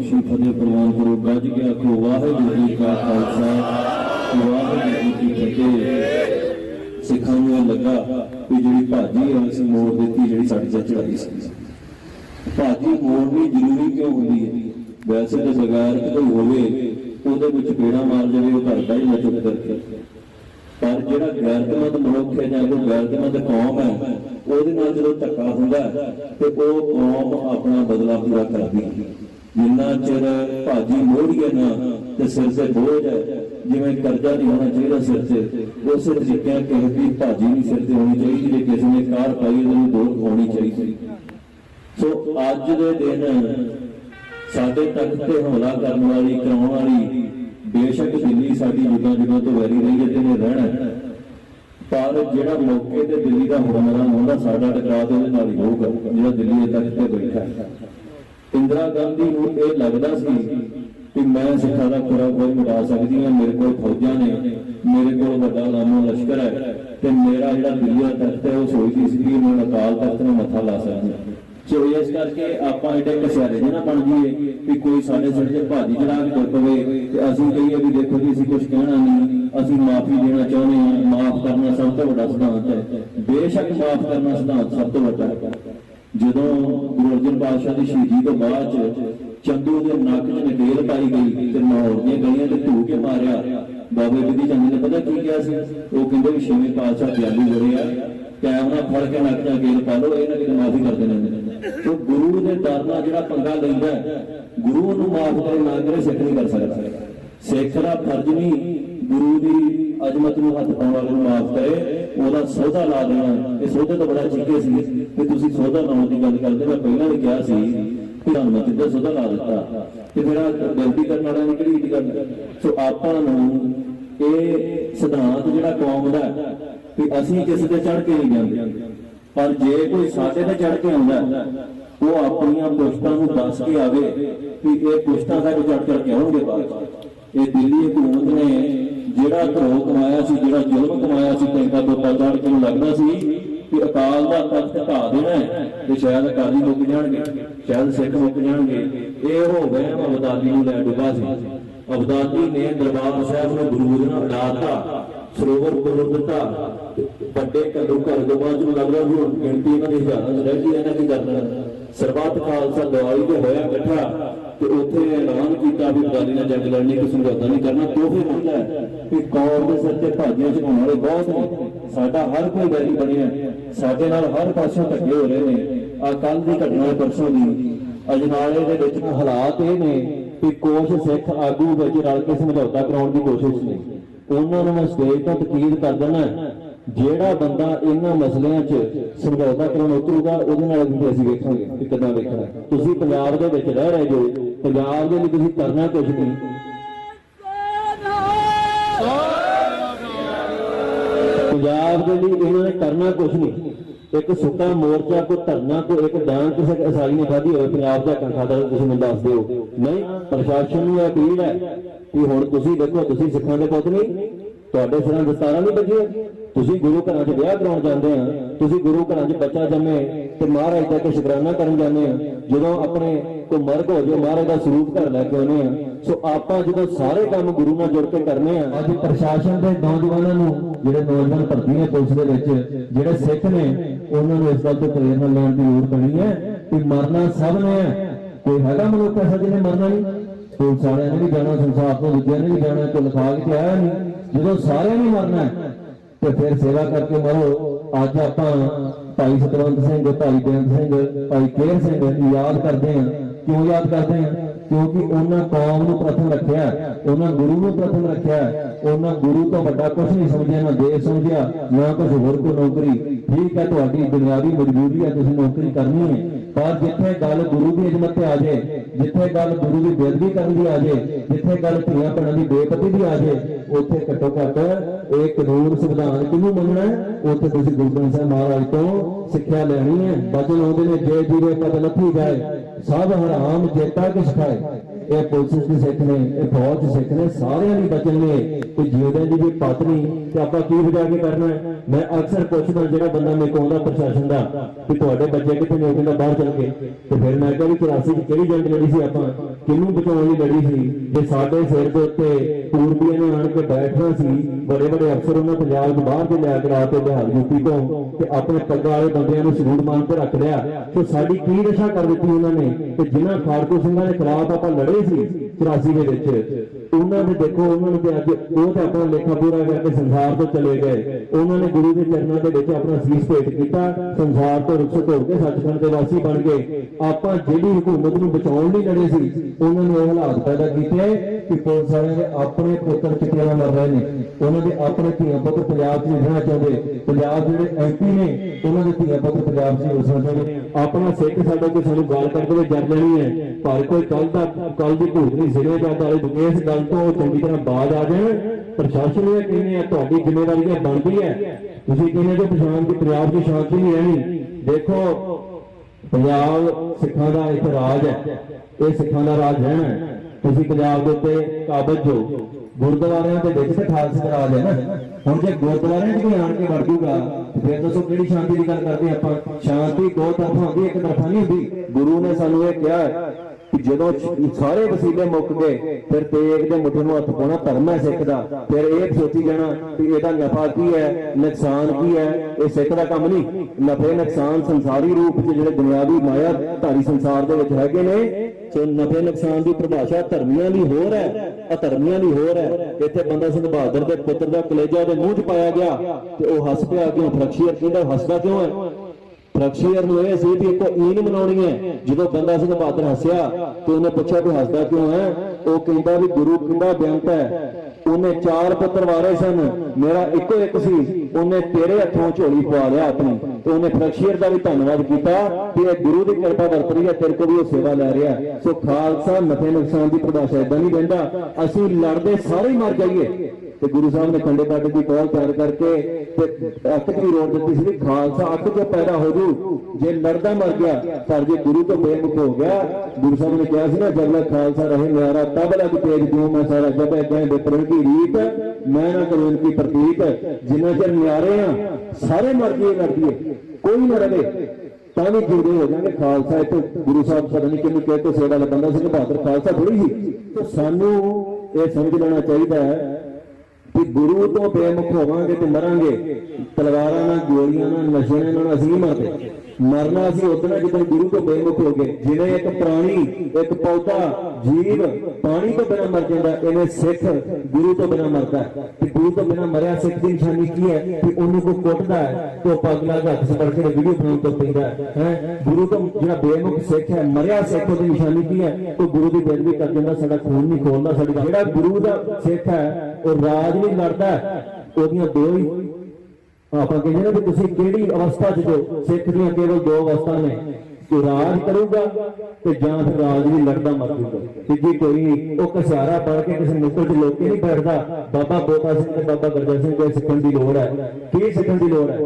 ਬਖਸ਼ੀ ਫਤਿਹ ਪ੍ਰਵਾਨ ਕਰੋ। ਗੱਜ ਕੇ ਆਖੋ ਵਾਹਿਗੁਰੂ ਜੀ ਕਾ ਖਾਲਸਾ ਵਾਹਿਗੁਰੂ ਜੀ ਕੀ ਫਤਿਹ। ਸਿੱਖਾਂ ਨੂੰ ਲੱਗਾ ਵੀ ਜਿਹੜੀ ਭਾਜੀ ਹੈ ਅਸੀਂ ਮੋੜ ਦਿੱਤੀ, ਜਿਹੜੀ ਸਾਡੀ ਚੜਾਈ ਸੀ। ਭਾਜੀ ਮੋੜਨੀ ਜ਼ਰੂਰੀ ਕਿਉਂ ਹੁੰਦੀ ਹੈ? ਵੈਸੇ ਤਾਂ ਬਗੈਰ ਕੋਈ ਹੋਵੇ, ਉਹਦੇ ਵਿੱਚ ਪੇੜਾ ਮਾਰ ਜਾਵੇ, ਉਹ ਘਰ ਦਾ ਹੀ ਨਾ ਕਰਕੇ। ਪਰ ਜਿਹੜਾ ਗੈਰਤਮੰਦ ਮਨੁੱਖ ਹੈ ਜਾਂ ਕੋਈ ਗੈਰਤਮੰਦ ਕੌਮ ਹੈ, ਉਹਦੇ ਨਾਲ ਜਦੋਂ ਧੱਕਾ ਹੁੰਦਾ ਤੇ ਉਹ ਕੌਮ ਆਪਣਾ ਬਦਲਾ ਪੂਰਾ ਕਰਦੀ ਹੈ। ਜਿੰਨਾ ਚਿਰ ਭਾਜੀ ਮੋੜੀਏ ਨਾ ਤੇ ਸਿਰ ਤੇ ਬੋਝ ਹੈ, ਜਿਵੇਂ ਕਰਜ਼ਾ ਨਹੀਂ ਹੋਣਾ ਚਾਹੀਦਾ ਸਿਰ ਤੇ, ਉਸੇ ਤਰੀਕੇ ਨਾਲ ਕਿਸੇ ਦੀ ਭਾਜੀ ਨਹੀਂ ਸਿਰ ਤੇ ਹੋਣੀ ਚਾਹੀਦੀ, ਜੇ ਕਿਸੇ ਨੇ ਕਾਰ ਪਾਈ ਉਹਨੂੰ ਦੋ ਹੋਣੀ ਚਾਹੀਦੀ। ਸੋ ਅੱਜ ਦੇ ਦਿਨ ਸਾਡੇ ਤਖਤ ਤੇ ਹਮਲਾ ਕਰਨ ਵਾਲੀ, ਕਰਾਉਣ ਵਾਲੀ, ਬੇਸ਼ੱਕ ਦਿੱਲੀ ਸਾਡੀ ਯੁੱਗਾਂ ਯੁੱਗਾਂ ਤੋਂ ਵੈਰੀ ਰਹੀ ਹੈ ਤੇ ਨੇ ਰਹਿਣਾ ਪਰ ਜਿਹੜਾ ਮੌਕੇ ਤੇ ਦਿੱਲੀ ਦਾ ਹੁਕਮਰਾਨ ਹੁੰਦਾ ਸਾਡਾ ਟਕਰਾਅ ਤੇ ਉਹਦੇ ਨਾਲ ਹੀ ਹੋਊਗਾ, ਜਿਹੜਾ ਦਿੱਲੀ ਦੇ ਤਖਤ ਤੇ ਬੈਠਾ ਹੈ। ਇੰਦਰਾ ਗਾਂਧੀ ਨੂੰ ਇਹ ਲੱਗਦਾ ਸੀ ਕਿ ਮੈਂ ਸਿੱਖਾਂ ਦਾ ਪੂਰਾ ਕੋਈ ਮਿਟਾ ਸਕਦੀ ਹਾਂ, ਮੇਰੇ ਕੋਲ ਫੌਜਾਂ ਨੇ, ਮੇਰੇ ਕੋਲ ਵੱਡਾ ਲਾਮੋ ਲਸ਼ਕਰ ਹੈ ਤੇ ਮੇਰਾ ਜਿਹੜਾ ਦਿੱਲੀ ਤਖਤ ਹੈ, ਉਹ ਸੋਚਦੀ ਸੀ ਕਿ ਮੈਂ ਅਕਾਲ ਤਖਤ ਨੂੰ ਮੱਥਾ ਲਾ ਸਕਦੀ। ਸੋ ਇਸ ਕਰਕੇ ਆਪਾਂ ਐਡੇ ਕਸਿਆਰੇ ਜਿਹੇ ਨਾ ਬਣ ਜਾਈਏ ਕਿ ਕੋਈ ਸਾਡੇ ਸਿਰ ਤੇ ਭਾਜੀ ਚੜਾ ਕੇ ਤੁਰ ਪਵੇ ਤੇ ਅਸੀਂ ਕਹੀਏ ਵੀ ਦੇਖੋ ਜੀ, ਅਸੀਂ ਕੁਝ ਕਹਿਣਾ ਨਹੀਂ, ਅਸੀਂ ਮਾਫੀ ਦੇਣਾ ਚਾਹੁੰਦੇ ਹਾਂ, ਮਾਫ ਕਰਨਾ ਸਭ ਤੋਂ ਵੱਡਾ ਸਿਧਾਂਤ ਹੈ। ਬੇਸ਼ੱਕ ਮਾਫ ਕਰਨਾ ਸਿਧਾਂਤ ਸਭ ਤੋਂ ਵੱਡਾ ਹੈ। ਜਦੋਂ ਗੁਰੂ ਅਰਜਨ ਪਾਤਸ਼ਾਹ ਦੀ ਸ਼ਹੀਦੀ ਤੋਂ ਬਾਅਦ ਚ ਚੰਦੂ ਦੇ ਨੱਕ 'ਚ ਨਕੇਲ ਪਾਈ ਗਈ ਤੇ ਮਾਹੌਰ ਦੀਆਂ ਗਲੀਆਂ ਤੇ ਧੂ ਕੇ ਮਾਰਿਆ, ਬਾਬੇ ਬਿੱਦੀ ਚੰਦ ਨੇ ਪਤਾ ਕੀ ਕਿਹਾ ਸੀ? ਉਹ ਕਹਿੰਦੇ ਵੀ ਛੇਵੇਂ ਪਾਤਸ਼ਾਹ ਦਿਆਲੂ ਬੜੇ ਆ, ਟਾਈਮ ਨਾਲ ਫੜ ਕੇ ਨੱਕ 'ਚ ਨਕੇਲ ਪਾ ਲਓ, ਇਹ ਨਾ ਮਾਫੀ ਕਰ ਦੇਣੇ। ਤੇ ਗੁਰੂ ਦੇ ਦਰ ਨਾਲ ਜਿਹੜਾ ਪੰਗਾ ਲੈਂਦਾ ਗੁਰੂ ਨੂੰ ਮਾਫ ਕਰੇ, ਨਾ ਕਰੇ, ਸਿੱਖ ਨਹੀਂ ਕਰ ਸਕਦਾ। ਸਿੱਖ ਦਾ ਫਰਜ਼ ਨਹੀਂ ਗੁਰੂ ਦੀ ਅਜ਼ਮਤ ਨੂੰ ਹੱਥ ਪਾਉਣ ਵਾਲੇ ਨੂੰ ਮਾਫ ਕਰੇ ਉਹਦਾ ਸੌਦਾ ਲਾ ਦੇਣਾ। ਇਹ ਸੌਦੇ ਤੋਂ ਬੜਾ ਚੀਕੇ ਸੀ। ਕਿ ਤੁਸੀਂ ਸੌਦਾ ਲਾਉਣ ਦੀ ਗੱਲ ਕਰਦੇ, ਮੈਂ ਪਹਿਲਾਂ ਵੀ ਕਿਹਾ ਸੀ ਕਿ ਤੁਹਾਨੂੰ ਮੈਂ ਸੌਦਾ ਲਾ ਦਿੱਤਾ। ਤੇ ਮੇਰਾ ਗਲਤੀ ਕਰਨ ਵਾਲਾ ਨਹੀਂ ਕਿਹੜੀ ਗੱਲ? ਸੋ ਆਪਾਂ ਨੂੰ ਇਹ ਸਿਧਾਂਤ ਜਿਹੜਾ ਕੌਮ ਦਾ ਕਿ ਅਸੀਂ ਕਿਸੇ ਤੇ ਚੜ ਕੇ ਨਹੀਂ ਜਾਂਦੇ। ਪਰ ਜੇ ਕੋਈ ਸਾਡੇ ਤੇ ਚੜ ਕੇ ਆਉਂਦਾ ਉਹ ਆਪਣੀਆਂ ਪੁਸ਼ਤਾਂ ਨੂੰ ਦੱਸ ਕੇ ਆਵੇ ਕਿ ਇਹ ਪੁਸ਼ਤਾਂ ਸਾਡੇ ਚੜ ਕਰਕੇ ਆਉਣਗੇ ਬਾਅਦ ਇਹ ਦਿੱਲੀ ਹਕੂਮਤ ਨੇ ਜਿਹੜਾ ਧਰੋ ਕਮਾਇਆ ਸੀ, ਜਿਹੜਾ ਜ਼ੁਲਮ ਕਮਾਇਆ ਸੀ ਟੈਂਕਾ ਤੋਂ ਚੜ ਕੇ ਨੂੰ ਲੱਗਦਾ ਸੀ ਕਿ ਅਕਾਲ ਦਾ ਤਖਤ ਢਾ ਦੇਣਾ ਤੇ ਸ਼ਾਇਦ ਅਕਾਲੀ ਮੁੱਕ ਜਾਣਗੇ, ਸ਼ਾਇਦ ਸਿੱਖ ਮੁੱਕ ਜਾਣਗੇ। ਇਹ ਹੋ ਵਹਿਮ ਅਬਦਾਲੀ ਨੂੰ ਲੈ ਡੁੱਬਾ ਸੀ। ਅਬਦਾਲੀ ਨੇ ਦਰਬਾਰ ਸਾਹਿਬ ਨੂੰ ਗੁਰੂ ਨਾਲ ਉਡਾਤਾ ਸਰੋਵਰ ਕੋਲ ਦਿੱਤਾ। ਵੱਡੇ ਕੱਲੂ ਘਰ ਦੇ ਬਾਅਦ ਨੂੰ ਲੱਗਦਾ ਹੁਣ ਗਿਣਤੀ ਇਹਨਾਂ ਦੀ ਹਜ਼ਾਰਾਂ ਰਹਿ ਗਈ, ਇਹਨਾਂ ਕੀ ਕਰਨਾ? ਸਰਬੱਤ ਖਾਲਸਾ ਦਵਾਈ ਤੇ ਹੋਇਆ ਇਕੱਠਾ। ਤੇ ਉੱਥੇ ਐਲਾਨ ਕੀਤਾ ਵੀ ਅਬਦਾਲੀ ਨਾਲ ਜੰਗ ਲੜਨੀ ਕੋਈ ਸਮਝੌਤਾ ਨਹੀਂ ਕਰਨਾ ਤੋਹਫੇ ਮੰਗਦਾ ਕਿ ਕੌਮ ਦੇ ਸਿਰ ਭਾਜੀਆਂ ਝੁਕਾਉਣ ਵਾਲੇ ਬਹੁਤ ਨੇ। ਸਾਡਾ ਹਰ ਕੋਈ ਵੈਰੀ ਬਣਿਆ ਸਾਡੇ ਨਾਲ ਹਰ ਪਾਸੋਂ ਧੱਕੇ ਹੋ ਰਹੇ ਨੇ। ਆ ਕੱਲ ਦੀ ਘਟਨਾ ਪਰਸੋਂ ਦੀ। ਅਜਨਾਲੇ ਦੇ ਵਿੱਚ ਹਾਲਾਤ ਇਹ ਨੇ ਕਿ ਕੁਝ ਸਿੱਖ ਆਗੂ ਵਿੱਚ ਰਲ ਕੇ ਸਮਝੌਤਾ ਕਰਾਉਣ ਦੀ ਕੋਸ਼ਿਸ਼ ਨੇ। ਉਹਨਾਂ ਨੂੰ ਮੈਂ ਸਟੇਜ ਤੋਂ ਤਕੀਦ ਕਰ ਦੇਣਾ ਜਿਹੜਾ ਬੰਦਾ ਇਹਨਾਂ ਮਸਲਿਆਂ 'ਚ ਸਮਝੌਤਾ ਕਰਾਉਣ ਉਤਰੂਗਾ, ਉਹਦੇ ਨਾਲ ਵੀ ਅਸੀਂ ਵੇਖਾਂਗੇ ਕਿ ਕਿੱਦਾਂ ਵੇਖਣਾ ਤੁਸੀਂ ਪੰਜਾਬ ਦੇ ਵਿੱਚ ਰਹਿ ਰਹੇ ਜੋ ਪੰਜਾਬ ਦੇ ਲਈ ਤੁਸੀਂ ਕਰਨਾ ਕੁਝ ਨਹੀਂ। ਪੰਜਾਬ ਦੇ ਲਈ ਇਹਨਾਂ ਨੇ ਕਰਨਾ ਕੁਝ ਨਹੀਂ। ਇੱਕ ਸੁੱਕਾ ਮੋਰਚਾ ਕੋ ਧਰਨਾ ਕੋ ਇੱਕ ਡਾਂਗ ਕਿਸੇ ਅਸਾਈ ਨੇ ਖਾਧੀ ਹੋਵੇ, ਪੰਜਾਬ ਦਾ ਕੰਖਾ ਦਾ ਤੁਸੀਂ ਮੈਨੂੰ ਦੱਸ ਦਿਓ। ਨਹੀਂ, ਪ੍ਰਸ਼ਾਸਨ ਨੂੰ ਇਹ ਅਪੀਲ ਹੈ ਕਿ ਹੁਣ ਤੁਸੀਂ ਦੇਖੋ, ਤੁਸੀਂ ਸਿੱਖਾਂ ਦੇ ਪੁੱਤ ਨਹੀਂ, ਤੁਹਾਡੇ ਸਿਰਾਂ ਦਸਤਾਰਾਂ ਨਹੀਂ ਬੱਜੀਆਂ ਤੁਸੀਂ ਗੁਰੂ ਘਰਾਂ 'ਚ ਵਿਆਹ ਕਰਾਉਣ ਜਾਂਦੇ ਆ, ਤੁਸੀਂ ਗੁਰੂ ਘਰਾਂ 'ਚ ਬੱਚਾ ਜੰਮੇ ਤੇ ਮਹਾਰਾਜ ਦਾ ਕੇ ਸ਼ੁਕਰਾਨਾ ਕਰਨ ਜਾਂਦੇ ਆ, ਜਦੋਂ ਆਪਣੇ ਕੋ ਮਰਗ ਹੋ ਜਾਏ ਮਹਾਰਾਜ ਦਾ ਸਰੂਪ ਘਰ ਲੈ ਕੇ ਆਉਨੇ ਆ। ਸੋ ਆਪਾਂ ਜਦੋਂ ਸਾਰੇ ਕੰਮ ਗੁਰੂ ਨਾਲ ਜੁੜ ਕੇ ਕਰਨੇ ਆ, ਅੱਜ ਪ੍ਰਸ਼ਾਸਨ ਦੇ ਨੌਜਵਾਨਾਂ ਨੂੰ, ਜਿਹੜੇ ਨੌਜਵਾਨ ਭਰਤੀ ਨੇ ਪੁਲਿਸ ਦੇ ਵਿੱਚ, ਜਿਹੜੇ ਸਿੱਖ ਨੇ, ਉਹਨਾਂ ਨੂੰ ਇਸ ਗੱਲ ਤੋਂ ਪ੍ਰੇਰਨਾ ਲੈਣ ਦੀ ਲੋੜ ਪਣੀ ਹੈ ਕਿ ਮਰਨਾ ਸਭ ਨੇ ਹੈ। ਕੋਈ ਹੈਗਾ ਮਨੁੱਖ ਐਸਾ ਜਿਹਨੇ ਮਰਨਾ ਨਹੀਂ ਪੁਲਿਸ ਵਾਲਿਆਂ ਨੇ ਵੀ ਜਾਣਾ, ਸੰਸਾਰ ਤੋਂ ਦੂਜਿਆਂ ਨੇ ਵੀ ਜਾਣਾ, ਕੋਈ ਲਿਖਾ ਕੇ ਆਇਆ ਨਹੀਂ। ਜਦੋਂ ਸਾਰਿਆਂ ਨੇ ਮਰਨਾ ਹੈ ਤੇ ਫਿਰ ਸੇਵਾ ਕਰਕੇ ਮਰੋ। ਅੱਜ ਆਪਾਂ ਭਾਈ ਸਤਵੰਤ ਸਿੰਘ, ਭਾਈ ਬੇਅੰਤ ਸਿੰਘ, ਭਾਈ ਕੇਰ ਸਿੰਘ ਯਾਦ ਕਰਦੇ ਹਾਂ। ਕਿਉਂ ਯਾਦ ਕਰਦੇ ਹਾਂ? ਕਿਉਂਕਿ ਉਹਨਾਂ ਕੌਮ ਨੂੰ ਪ੍ਰਥਮ ਰੱਖਿਆ, ਉਹਨਾਂ ਗੁਰੂ ਨੂੰ ਪ੍ਰਥਮ ਰੱਖਿਆ, ਉਹਨਾਂ ਗੁਰੂ ਤੋਂ ਵੱਡਾ ਕੁਝ ਨਹੀਂ ਸਮਝਿਆ, ਨਾ ਦੇਸ਼ ਸਮਝਿਆ, ਨਾ ਕੁਝ ਹੋਰ ਕੋ ਨੌਕਰੀ। ਠੀਕ ਹੈ, ਤੁਹਾਡੀ ਦੁਨਿਆਵੀ ਮਜਬੂਰੀ ਹੈ, ਤੁਸੀਂ ਨੌਕਰੀ ਕਰਨੀ ਹੈ। ਪਰ ਜਿੱਥੇ ਗੱਲ ਗੁਰੂ ਦੀ ਅਜ਼ਮਤ ਤੇ ਆ ਜਾਏ, ਜਿੱਥੇ ਗੱਲ ਗੁਰੂ ਦੀ ਬੇਅਦਬੀ ਕਰਨ ਦੀ ਆ ਜਾਏ, ਜਿੱਥੇ ਗੱਲ ਧੀਆਂ ਭੈਣਾਂ ਦੀ ਬੇਪਤੀ ਦੀ ਆ ਜਾਏ, ਉੱਥੇ ਘੱਟੋ ਘੱਟ ਇਹ ਕਾਨੂੰਨ, ਸੰਵਿਧਾਨ ਕਿਹਨੂੰ ਮੰਨਣਾ ਉੱਥੇ ਤੁਸੀਂ ਗੁਰੂ ਗ੍ਰੰਥ ਸਾਹਿਬ ਮਹਾਰਾਜ ਤੋਂ ਸਿੱਖਿਆ ਲੈਣੀ ਹੈ। ਬਚਨ ਆਉਂਦੇ ਨੇ ਜੇ ਜੀਵੇ ਪਤ ਲੱਥੀ ਜਾਏ ਸਭ ਹਰਾਮ ਜੇਤਾ ਕਿਛ ਖਾਏ ਇਹ ਪੁਲਿਸ ਦੇ ਸਿੱਖ ਨੇ, ਇਹ ਫੌਜ ਦੇ ਸਿੱਖ ਨੇ, ਸਾਰਿਆਂ ਦੀ ਬਚਨ ਨੇ। ਕਿ ਜਿਉਂਦੇ ਦੀ ਵੀ ਪਤਨੀ ਤੇ ਆਪਾਂ ਕੀ ਵਜਾ ਕੇ ਕਰਨਾ ਹੈ? ਮੈਂ ਅਕਸਰ ਪੁੱਛਦਾ, ਜਿਹੜਾ ਬੰਦਾ ਮੇਰੇ ਕੋਲ ਆਉਂਦਾ ਪ੍ਰਸ਼ਾਸਨ ਦਾ, ਕਿ ਤੁਹਾਡੇ ਬੱਚੇ ਕਿੱਥੇ ਨੇ? ਉਹ ਕਹਿੰਦਾ ਬਾਹਰ ਚਲ ਗਏ ਤੇ ਫਿਰ ਮੈਂ ਕਿਹਾ ਵੀ 84 ਚ ਕਿਹੜੀ ਜੰਗ ਲੜੀ ਸੀ ਆਪਾਂ? ਕਿਹਨੂੰ ਬਚਾਉਣ ਲਈ ਲੜੀ ਸੀ ਜੇ ਸਾਡੇ ਸਿਰ ਦੇ ਉੱਤੇ ਪੂਰਬੀਆਂ ਨੇ ਆਣ ਕੇ ਬੈਠਣਾ ਸੀ, ਬੜੇ ਬੜੇ ਅਫਸਰ ਉਹਨਾਂ ਪੰਜਾਬ ਤੋਂ ਬਾਹਰ ਦੇ ਲਿਆ ਕੇ ਰਾਤ ਬਿਹਾਰ ਯੂਪੀ ਤੋਂ ਤੇ ਆਪਣੇ ਪੱਗਾਂ ਵਾਲੇ ਬੰਦਿਆਂ ਨੂੰ ਸਬੂਤ ਮੰਨ ਕੇ ਰੱਖ ਲਿਆ। ਤੇ ਸਾਡੀ ਕੀ ਦਸ਼ਾ ਕਰ ਦਿੱਤੀ ਉਹਨਾਂ ਨੇ? ਤੇ ਜਿਨ੍ਹਾਂ ਖਾੜਕੂ ਸਿੰਘਾਂ ਦੇ ਖਿਲਾਫ ਆਪਾਂ ਲੜੇ ਸੀ 84 ਦੇ ਵਿੱਚ। ਉਹਨਾਂ ਨੇ ਦੇਖੋ, ਉਹਨਾਂ ਨੂੰ ਤੇ ਅੱਜ ਉਹ ਤੇ ਆਪਣਾ ਲੇਖਾ ਪੂਰਾ ਕਰਕੇ ਸੰਸਾਰ ਤੋਂ ਚਲੇ ਗਏ। ਉਹਨਾਂ ਨੇ ਗੁਰੂ ਦੇ ਚਰਨਾਂ ਦੇ ਵਿੱਚ ਆਪਣਾ ਸੀਸ ਭੇਟ ਕੀਤਾ। ਸੰਸਾਰ ਤੋਂ ਰੁਖਸਤ ਹੋ ਕੇ ਸੱਚਖੰਡ ਦੇ ਵਾਸੀ ਬਣ ਗਏ। ਆਪਾਂ ਜਿਹੜੀ ਹਕੂਮਤ ਨੂੰ ਬਚਾਉਣ ਲਈ ਲੜੇ ਸੀ, ਉਹਨਾਂ ਨੇ ਇਹ ਹਾਲਾਤ ਪੈਦਾ ਕੀਤੇ। ਕਿ ਪੁਲਿਸ ਵਾਲਿਆਂ ਦੇ ਆਪਣੇ ਪੁੱਤਰ ਚਿੱਟੀਆਂ ਮਰ ਰਹੇ ਨੇ, ਉਹਨਾਂ ਦੇ ਆਪਣੇ ਧੀਆਂ ਪੁੱਤਰ ਪੰਜਾਬ 'ਚ ਰਹਿਣਾ ਚਾਹੁੰਦੇ। ਪੰਜਾਬ ਜਿਹੜੇ ਐਮਪੀ ਨੇ, ਉਹਨਾਂ ਦੇ ਧੀਆਂ ਪੁੱਤਰ ਪੰਜਾਬ 'ਚ ਹੀ ਵਸਣਾ ਆਪਣਾ ਸਿੱਖ ਸਾਡੇ ਕੋਈ ਸਾਨੂੰ ਗੱਲ ਕਰਕੇ ਤੇ ਜਰ ਲੈਣੀ ਹੈ। ਪਰ ਕੋਈ ਕੱਲ ਦਾ ਕੱਲ ਦੀ ਭੂਤ ਨਹੀਂ ਸਿਰੇ ਜਾਂਦਾ ਵਾਲੇ ਦੁਨੀਆ ਇਸ ਗੱਲ ਤੋਂ ਚੰਗੀ ਤਰ੍ਹਾਂ ਬਾਜ਼ ਆ ਜਾਣ, ਪ੍ਰਸ਼ਾਸਨ ਇਹ ਕਹਿੰਦੇ ਆ, ਤੁਹਾਡੀ ਜ਼ਿੰਮੇਵਾਰੀ ਬਣਦੀ ਹੈ। ਤੁਸੀਂ ਕਹਿੰਦੇ ਕਿ ਪਛਾਣ ਦੀ ਪੰਜਾਬ ਦੀ ਸ਼ਾਂਤੀ ਨਹੀਂ ਰਹਿਣੀ। ਦੇਖੋ, ਪੰਜਾਬ ਸਿੱਖਾਂ ਦਾ ਇੱਕ ਰਾਜ ਹੈ। ਇਹ ਸਿੱਖਾਂ ਦਾ ਰਾਜ ਰਹਿਣਾ ਹੈ। ਤੁਸੀਂ ਪੰਜਾਬ ਦੇ ਉੱਤੇ ਕਾਬਜ ਹੋ। ਗੁਰਦੁਆਰਿਆਂ ਦੇ ਵਿੱਚ ਤੇ ਖਾਲਸਾ ਦਾ ਰਾਜ ਹੈ ਨਾ। ਹੁਣ ਜੇ ਗੁਰਦੁਆਰਿਆਂ 'ਚ ਕੋਈ ਆਣ ਕੇ ਵੜ ਜੂਗਾ ਫਿਰ ਦੱਸੋ ਕਿਹੜੀ ਸ਼ਾਂਤੀ ਦੀ ਗੱਲ ਕਰਦੇ ਆਪਾਂ? ਸ਼ਾਂਤੀ ਦੋ ਤਰਫਾ ਹੁੰਦੀ ਇੱਕ ਤਰਫਾ ਨਹੀਂ ਹੁੰਦੀ। ਗੁਰੂ ਨੇ ਸਾਨੂੰ ਇਹ ਕਿਹਾ ਜਦੋਂ ਸਾਰੇ ਵਸੀਲੇ ਮੁੱਕ ਗਏ, ਫਿਰ ਤੇਗ ਦੇ ਮੁੱਠ ਨੂੰ ਹੱਥ ਪਾਉਣਾ ਧਰਮ ਹੈ ਸਿੱਖ ਦਾ। ਫਿਰ ਇਹ ਸੋਚੀ ਜਾਣਾ ਕਿ ਇਹਦਾ ਨਫਾ ਕੀ ਹੈ, ਨੁਕਸਾਨ ਕੀ ਹੈ? ਇਹ ਸਿੱਖ ਦਾ ਕੰਮ ਨਹੀਂ। ਨਫੇ, ਨੁਕਸਾਨ ਸੰਸਾਰੀ ਰੂਪ 'ਚ ਜਿਹੜੇ ਦੁਨਿਆਵੀ ਮਾਇਆ ਧਾਰੀ ਸੰਸਾਰ ਦੇ ਵਿੱਚ ਹੈਗੇ ਨੇ, ਸੋ ਨਫੇ, ਨੁਕਸਾਨ ਦੀ ਪਰਿਭਾਸ਼ਾ ਧਰਮੀਆਂ ਦੀ ਹੋਰ ਹੈ, ਅਧਰਮੀਆਂ ਦੀ ਹੋਰ ਹੈ। ਇੱਥੇ ਬੰਦਾ ਸਿੰਘ ਬਹਾਦਰ ਦੇ ਪੁੱਤਰ ਦਾ ਕਲੇਜਾ ਦੇ ਮੂੰਹ 'ਚ ਪਾਇਆ ਗਿਆ ਤੇ ਉਹ ਹੱਸ ਪਿਆ, ਕਿਉਂ? ਫਰਕਸ਼ੀਅਰ ਕਹਿੰਦਾ ਹੱਸਦਾ ਕਿਉਂ ਹੈ? ਪ੍ਰਖਸ਼ੀਰ ਨੂੰ ਇਹ ਸੀ ਵੀ ਇੱਕ ਈਨ ਮਨਾਉਣੀ ਹੈ। ਜਦੋਂ ਬੰਦਾ ਸਿੰਘ ਬਹਾਦਰ ਹੱਸਿਆ ਤੇ ਉਹਨੇ ਪੁੱਛਿਆ ਵੀ ਹੱਸਦਾ ਕਿਉਂ ਹੈ? ਉਹ ਕਹਿੰਦਾ ਵੀ ਗੁਰੂ ਕਿੰਦਾ ਬੇਅੰਤ ਹੈ। ਉਹਨੇ ਚਾਰ ਪੁੱਤਰ ਵਾਰੇ ਸਨ। ਮੇਰਾ ਇੱਕੋ ਇੱਕ ਸੀ। ਉਹਨੇ ਤੇਰੇ ਹੱਥੋਂ ਝੋਲੀ ਪਵਾ ਲਿਆ ਆਪਣੀ। ਤੇ ਉਹਨੇ ਪ੍ਰਖਸ਼ੀਰ ਦਾ ਵੀ ਧੰਨਵਾਦ ਕੀਤਾ ਕਿ ਇਹ ਗੁਰੂ ਦੀ ਕਿਰਪਾ ਵਰਤ ਰਹੀ ਹੈ, ਤੇਰੇ ਕੋਲ ਵੀ ਉਹ ਸੇਵਾ ਲੈ ਰਿਹਾ ਸੋ ਖਾਲਸਾ ਨਫੇ ਨੁਕਸਾਨ ਦੀ ਪਰਿਭਾਸ਼ਾ ਇਦਾਂ ਨਹੀਂ ਕਹਿੰਦਾ ਅਸੀਂ ਲੜਦੇ ਸਾਰੇ ਹੀ ਮਰ ਜਾਈਏ। ਤੇ ਗੁਰੂ ਸਾਹਿਬ ਨੇ ਖੰਡੇ ਬਾਟੇ ਦੀ ਪੌਲ ਤਿਆਰ ਕਰਕੇ ਤੇ ਅੱਖ ਦੀ ਰੋੜ ਦਿੱਤੀ ਸੀ ਖਾਲਸਾ ਅੱਖ ਤੋਂ ਪੈਦਾ ਹੋ ਜੂ, ਜੇ ਲੜਦਾ ਮਰ ਗਿਆ, ਪਰ ਜੇ ਗੁਰੂ ਤੋਂ ਬੇਮੁਖ ਹੋ ਗਿਆ, ਗੁਰੂ ਸਾਹਿਬ ਨੇ ਕਿਹਾ ਸੀ ਨਾ, ਜਦ ਖਾਲਸਾ ਰਹੇ ਨਿਆਰਾ ਤਬ ਲਗ ਤੇਜ ਦੂੰ ਮੈਂ ਸਾਰਾ ਜਬ ਕਹਿ ਬਿਪਰਨ ਕੀ ਰੀਤ, ਮੈਂ ਨਾ ਕਰੂੰ ਕੀ ਪ੍ਰਤੀਤ, ਜਿੰਨਾ ਚਿਰ ਨਿਆਰੇ ਆ, ਸਾਰੇ ਮਰ ਜੀਏ ਲੜ ਕੋਈ ਨਾ ਰਵੇ ਤਾਂ ਵੀ ਜਿਉਂਦੇ ਹੋ ਜਾਣਗੇ। ਖਾਲਸਾ ਇਹ ਤੋਂ ਗੁਰੂ ਸਾਹਿਬ ਪਤਾ ਨਹੀਂ ਕਿਹਨੂੰ ਕਹਿ ਕੇ ਸੇਵਾ ਬੰਦਾ ਸਿੰਘ ਬਹਾਦਰ ਖਾਲਸਾ ਥੋੜੀ ਸੀ। ਤੇ ਸਾਨੂੰ ਇਹ ਸਮਝ ਲੈਣਾ ਚਾਹੀਦਾ ਹੈ ਕਿ ਗੁਰੂ ਤੋਂ ਬੇਮੁਖ ਹੋਵਾਂਗੇ ਤੇ ਮਰਾਂਗੇ। ਤਲਵਾਰਾਂ ਨਾਲ, ਗੋਲੀਆਂ ਨਾਲ, ਨਸ਼ਿਆਂ ਨਾਲ ਅਸੀਂ ਮਰਦੇ। ਮਰਨਾ ਅਸੀਂ ਉਦੋਂ ਜਦੋਂ ਗੁਰੂ ਤੋਂ ਬੇਮੁਖ ਹੋ ਗਏ। ਜਿਵੇਂ ਇੱਕ ਪ੍ਰਾਣੀ, ਇੱਕ ਪੌਦਾ, ਜੀਵ ਪਾਣੀ ਤੋਂ ਬਿਨਾਂ ਮਰ ਜਾਂਦਾ ਐਵੇਂ ਸਿੱਖ ਗੁਰੂ ਤੋਂ ਬਿਨਾਂ ਮਰਦਾ ਤੇ ਗੁਰੂ ਤੋਂ ਬਿਨਾਂ ਮਰਿਆ ਸਿੱਖ ਦੀ ਨਿਸ਼ਾਨੀ ਕੀ ਹੈ? ਕਿ ਉਹਨੂੰ ਕੋਈ ਕੁੱਟਦਾ ਹੈ, ਤੇ ਉਹ ਪੱਗ ਲਾ ਹੱਥ 'ਚ ਕੇ ਵੀਡੀਓ ਬਣਾਉਣ ਤੋਂ ਪੈਂਦਾ ਹੈ। ਗੁਰੂ ਤੋਂ ਜਿਹੜਾ ਬੇਮੁਖ ਸਿੱਖ ਹੈ, ਮਰਿਆ ਸਿੱਖ ਦੀ ਨਿਸ਼ਾਨੀ ਕੀ ਹੈ? ਉਹ ਗੁਰੂ ਦੀ ਬੇਦਬੀ ਕਰ ਜਾਂਦਾ ਸਾਡਾ ਖੂਨ ਨਹੀਂ ਖੋਲਦਾ, ਸਾਡੀ ਜਿਹੜਾ ਗੁਰੂ ਦਾ ਸਿੱਖ ਹੈ, ਉਹ ਰਾਜ ਨਹੀਂ ਲੜਦਾ, ਉਹਦੀਆਂ ਦੋ ਹੀ ਆਪਾਂ ਕਹਿੰਦੇ ਨਾ ਵੀ ਤੁਸੀਂ ਕਿਹੜੀ ਅਵਸਥਾ 'ਚ ਜੋ ਸਿੱਖ ਦੀਆਂ ਕੇਵਲ ਦੋ ਅਵਸਥਾ ਨੇ, ਕਿ ਰਾਜ ਕਰੂਗਾ ਤੇ ਜਾਂ ਫਿਰ ਰਾਜ ਵੀ ਲੜਦਾ ਮਰੂਗਾ ਤੀਜੀ ਕੋਈ ਨਹੀਂ ਉਹ ਕਸਿਆਰਾ ਪੜ ਕੇ ਕਿਸੇ ਮੁਕਤ 'ਚ ਲੋਕੇ ਨਹੀਂ ਬੈਠਦਾ, ਬਾਬਾ ਬੋਤਾ ਸਿੰਘ ਤੇ ਬਾਬਾ ਗੁਰਜਰ ਸਿੰਘ ਦੇ ਸਿੱਖਣ ਦੀ ਲੋੜ ਹੈ। ਕੀ ਸਿੱਖਣ ਦੀ ਲੋੜ ਹੈ?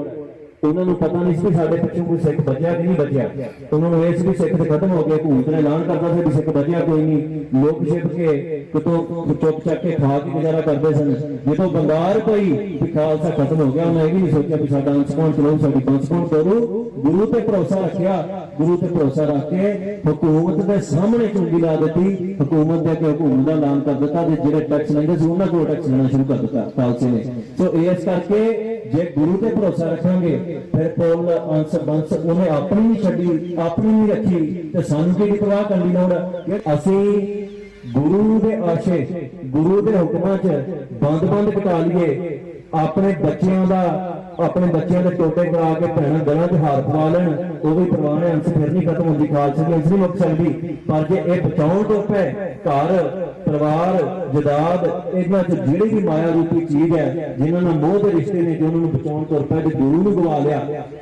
ਉਹਨਾਂ ਨੂੰ ਪਤਾ ਨਹੀਂ ਸੀ ਸਾਡੇ ਪਿੱਛੋਂ ਕੋਈ ਸਿੱਖ ਬਚਿਆ ਕਿ ਨਹੀਂ ਬਚਿਆ ਉਹਨਾਂ ਨੂੰ ਇਹ ਸੀ ਕਿ ਸਿੱਖ ਤੇ ਖਤਮ ਹੋ ਗਏ, ਭੂਤ ਨੇ ਐਲਾਨ ਕਰਦਾ ਸੀ ਵੀ ਸਿੱਖ ਬਚਿਆ ਕੋਈ ਨਹੀਂ। ਲੋਕ ਛਿਪ ਕੇ ਕਿਤੋਂ ਚੁੱਪ ਚੱਕ ਕੇ ਖਾ ਕੇ ਗੁਜ਼ਾਰਾ ਕਰਦੇ ਸਨ। ਜਦੋਂ ਬੰਗਾਰ ਪਈ ਕਿ ਖਾਲਸਾ ਖਤਮ ਹੋ ਗਿਆ ਉਹਨੇ ਇਹ ਵੀ ਨਹੀਂ ਸੋਚਿਆ ਵੀ ਸਾਡਾ ਅੰਸ਼ ਕੌਣ ਚਲਾਉ ਸਾਡੀ ਬੰਸ ਕੌਣ ਕਰੂ ਗੁਰੂ ਤੇ ਭਰੋਸਾ ਰੱਖਿਆ। ਗੁਰੂ ਤੇ ਭਰੋਸਾ ਰੱਖ ਕੇ ਹਕੂਮਤ ਦੇ ਸਾਹਮਣੇ ਚੁੰਗੀ ਲਾ ਦਿੱਤੀ। ਹਕੂਮਤ ਦੇ ਅੱਗੇ ਹਕੂਮਤ ਦਾ ਐਲਾਨ ਕਰ ਦਿੱਤਾ ਤੇ ਜਿਹੜੇ ਟੈਕਸ ਲੈਂਦੇ ਸੀ, ਉਹਨਾਂ ਕੋਲ ਟੈਕਸ ਲੈਣਾ ਸ਼ੁਰੂ ਕਰ ਦਿੱਤਾ ਖਾਲਸੇ ਨੇ। ਸੋ ਇਸ ਕਰਕੇ ਜੇ ਗੁਰੂ ਤੇ ਭਰੋਸਾ ਰੱਖਾਂਗੇ, ਫਿਰ ਪੁੱਲ ਅੰਸ ਬੰਸ ਉਹਨੇ ਆਪਣੀ ਨਹੀਂ ਛੱਡੀ, ਆਪਣੀ ਨਹੀਂ ਰੱਖੀ ਤੇ ਸਾਨੂੰ ਕੀ ਪਰਵਾਹ ਕਰਨ ਲੋੜ? ਅਸੀਂ ਗੁਰੂ ਦੇ ਆਸ਼ੇ, ਗੁਰੂ ਦੇ ਹੁਕਮਾਂ 'ਚ ਬੰਦ-ਬੰਦ ਕਟਾ ਲਈਏ, ਆਪਣੇ ਬੱਚਿਆਂ ਦਾ, ਆਪਣੇ ਬੱਚਿਆਂ ਦੇ ਟੋਟੇ ਕਰਾ ਕੇ ਭੈਣਾਂ ਗਲਾਂ 'ਚ ਹਾਰ ਪਵਾ ਲੈਣ, ਉਹ ਵੀ ਪਰਵਾਹ ਨਹੀਂ ਅੰਸ ਫਿਰ ਨਹੀਂ ਖਤਮ ਹੁੰਦੀ, ਖਾਲਸੇ ਦੀ ਅੰਸ ਨਹੀਂ ਮੁੱਕ ਸਕਦੀ। ਪਰ ਜੇ ਇਹ ਬਚਾਉਣ ਤੋਂ ਪਏ ਘਰ ਪਰਿਵਾਰ ਜਦਾਦ ਇਹਨਾਂ 'ਚ ਜਿਹੜੀ ਵੀ ਮਾਇਆ ਰੂਪੀ ਚੀਜ਼ ਹੈ, ਜਿਨ੍ਹਾਂ ਨਾਲ ਮੋਹ ਦੇ ਰਿਸ਼ਤੇ ਨੇ ਜੋ ਉਹਨਾਂ ਨੂੰ ਬਚਾਉਣ ਤੋਂ ਪਏ ਤੇ ਗੁਰੂ ਨੂੰ ਗਵਾ ਲਿਆ,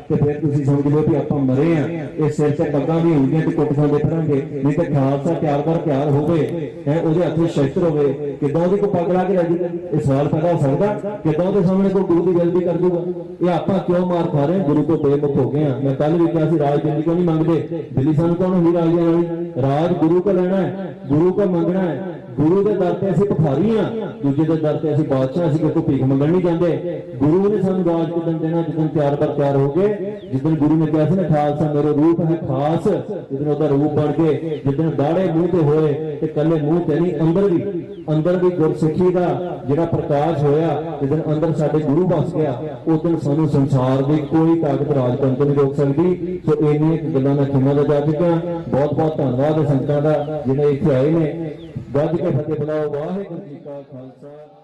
ਤੇ ਫਿਰ ਤੁਸੀਂ ਸਮਝ ਲਓ ਕਿ ਆਪਾਂ ਮਰੇ ਆ ਇਹ ਸਿਰ ਤੇ ਪੱਗਾਂ ਵੀ ਹੁੰਦੀਆਂ ਤੇ ਕੁੱਟ ਖਾਂਦੇ ਫਿਰਾਂਗੇ ਨਹੀਂ ਤੇ ਖਾਲਸਾ ਤਿਆਰ ਕਰ ਤਿਆਰ ਹੋਵੇ। ਹੈ, ਉਹਦੇ ਹੱਥ ਸ਼ਸਤਰ ਹੋਵੇ। ਕਿਦਾਂ ਉਹਦੇ ਕੋ ਪੱਗ ਲਾ ਕੇ ਰਾਜੀ ਇਹ ਸਵਾਲ ਪੈਦਾ ਹੋ ਸਕਦਾ। ਕਿਦਾਂ ਉਹਦੇ ਸਾਹਮਣੇ ਕੋਈ ਗੁਰੂ ਦੀ ਗਲਤੀ ਕਰ ਦੂਗਾ ਇਹ ਆਪਾਂ ਕਿਉਂ ਮਾਰ ਖਾ ਰਹੇ ਹਾਂ? ਗੁਰੂ ਤੋਂ ਬੇਮੁਖ ਹੋ ਗਏ ਆ ਮੈਂ ਕੱਲ ਵੀ ਕਿਹਾ ਸੀ, ਰਾਜ ਦਿੱਲੀ ਕਿਉਂ ਨਹੀਂ ਮੰਗਦੇ? ਦਿੱਲੀ ਸਾਨੂੰ ਕੌਣ ਹੁੰਦੀ ਰਾਜ ਦੇਣ ਰਾਜ ਗੁਰੂ ਕੋ ਲੈਣਾ ਹੈ। ਗੁਰੂ ਕੋ ਮੰਗਣਾ ਹੈ। ਗੁਰੂ ਦੇ ਦਰ ਤੇ ਅਸੀਂ ਭਿਖਾਰੀ ਆ ਦੂਜੇ ਦੇ ਦਰ ਤੇ ਅਸੀਂ ਬਾਦਸ਼ਾਹ ਅਸੀਂ ਕੋਈ ਭੀਖ ਮੰਗਣ ਨਹੀਂ ਜਾਂਦੇ। ਗੁਰੂ ਨੇ ਸਾਨੂੰ ਰਾਜ ਕਿਦਨ ਦੇਣਾ ਜਿੱਦਨ ਤਿਆਰ ਬਰ ਤਿਆਰ ਹੋ ਗਏ ਜਿੱਦਨ ਗੁਰੂ ਨੇ ਕਿਹਾ ਸੀ ਨਾ, ਖਾਲਸਾ ਮੇਰੇ ਰੂਪ ਹੈ ਖਾਸ ਜਿੱਦਨ ਉਹਦਾ ਰੂਪ ਬਣ ਕੇ ਜਿੱਦਨ ਦਾੜੇ ਮੂੰਹ ਤੇ ਹੋਏ ਤੇ ਕੱਲੇ ਮੂੰਹ ਤੇ ਨਹੀਂ, ਅੰਦਰ ਵੀ। ਅੰਦਰ ਵੀ ਗੁਰਸਿੱਖੀ ਦਾ ਜਿਹੜਾ ਪ੍ਰਕਾਸ਼ ਹੋਇਆ ਜਿੱਦਨ ਅੰਦਰ ਸਾਡੇ ਗੁਰੂ ਵਸ ਗਿਆ, ਉਸ ਦਿਨ ਸਾਨੂੰ ਸੰਸਾਰ ਦੀ ਕੋਈ ਤਾਕਤ ਰਾਜ ਕਰਨ ਤੋਂ ਨਹੀਂ ਰੋਕ ਸਕਦੀ। ਸੋ ਇੰਨੀਆਂ ਗੱਲਾਂ ਮੈਂ ਖਿਮਾ ਦਾ ਜਾ ਬਹੁਤ ਬਹੁਤ ਧੰਨਵਾਦ ਹੈ ਸੰਗਤਾਂ ਦਾ ਜਿਹੜੇ ਇੱਥੇ ਆਏ ਨੇ। ਗੱਜ ਕੇ ਫਤਿਹ ਬੁਲਾਓ ਵਾਹਿਗੁਰੂ ਜੀ ਕਾ ਖਾਲਸਾ।